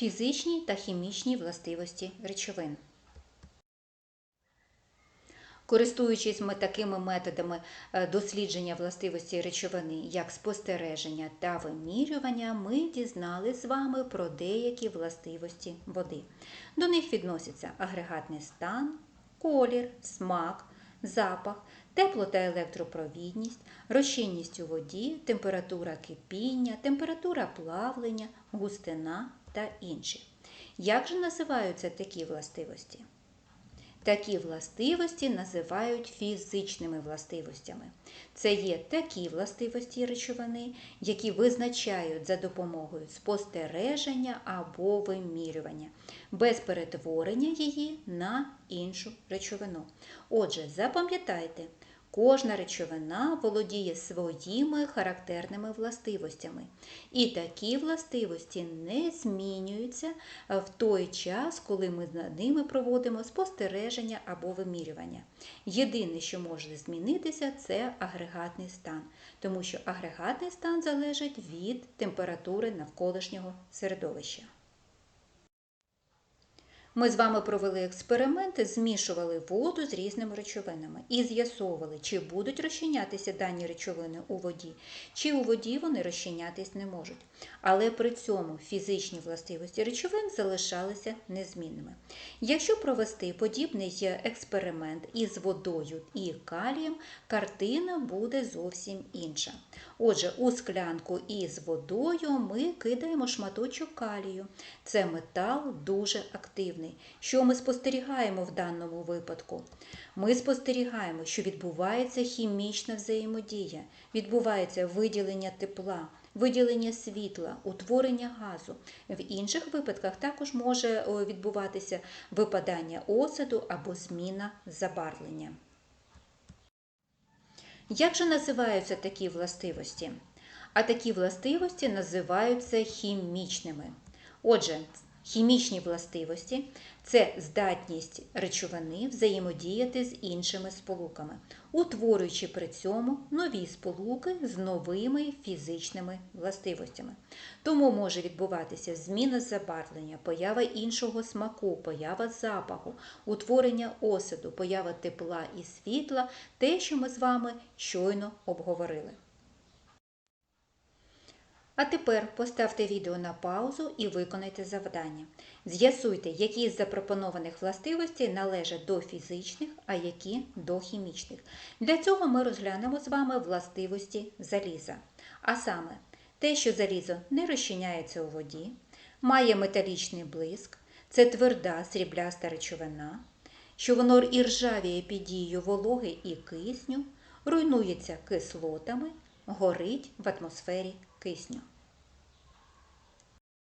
Фізичні та хімічні властивості речовин. Користуючись ми такими методами е, дослідження властивості речовини, як спостереження та вимірювання, ми дізнали з вами про деякі властивості води. До них відносяться агрегатний стан, колір, смак, запах, тепло та електропровідність, розчинність у воді, температура кипіння, температура плавлення, густина та інші. Як же називаються такі властивості? Такі властивості називають фізичними властивостями. Це є такі властивості речовини, які визначають за допомогою спостереження або вимірювання, без перетворення її на іншу речовину. Отже, запам'ятайте, Кожна речовина володіє своїми характерними властивостями, і такі властивості не змінюються в той час, коли ми над ними проводимо спостереження або вимірювання. Єдине, що може змінитися, це агрегатний стан, тому що агрегатний стан залежить від температури навколишнього середовища. Ми з вами провели експерименти, змішували воду з різними речовинами і з'ясовували, чи будуть розчинятися дані речовини у воді, чи у воді вони розчинятись не можуть. Але при цьому фізичні властивості речовин залишалися незмінними. Якщо провести подібний експеримент із водою і калієм, картина буде зовсім інша. Отже, у склянку із водою ми кидаємо шматочок калію. Це метал дуже активний. Що ми спостерігаємо в даному випадку? Ми спостерігаємо, що відбувається хімічна взаємодія, відбувається виділення тепла. Виділення світла, утворення газу. В інших випадках також може відбуватися випадання осаду або зміна забарвлення. Як же називаються такі властивості? А такі властивості називаються хімічними. Отже, хімічні властивості це здатність речовини взаємодіяти з іншими сполуками, утворюючи при цьому нові сполуки з новими фізичними властивостями. Тому може відбуватися зміна забарвлення, поява іншого смаку, поява запаху, утворення осаду, поява тепла і світла, те, що ми з вами щойно обговорили. А тепер поставте відео на паузу і виконайте завдання. З'ясуйте, які з запропонованих властивостей належать до фізичних, а які до хімічних. Для цього ми розглянемо з вами властивості заліза. А саме, те, що залізо не розчиняється у воді, має металічний блиск, це тверда срібляста речовина, що воно іржавіє під дією вологи і кисню, руйнується кислотами, горить в атмосфері кисню.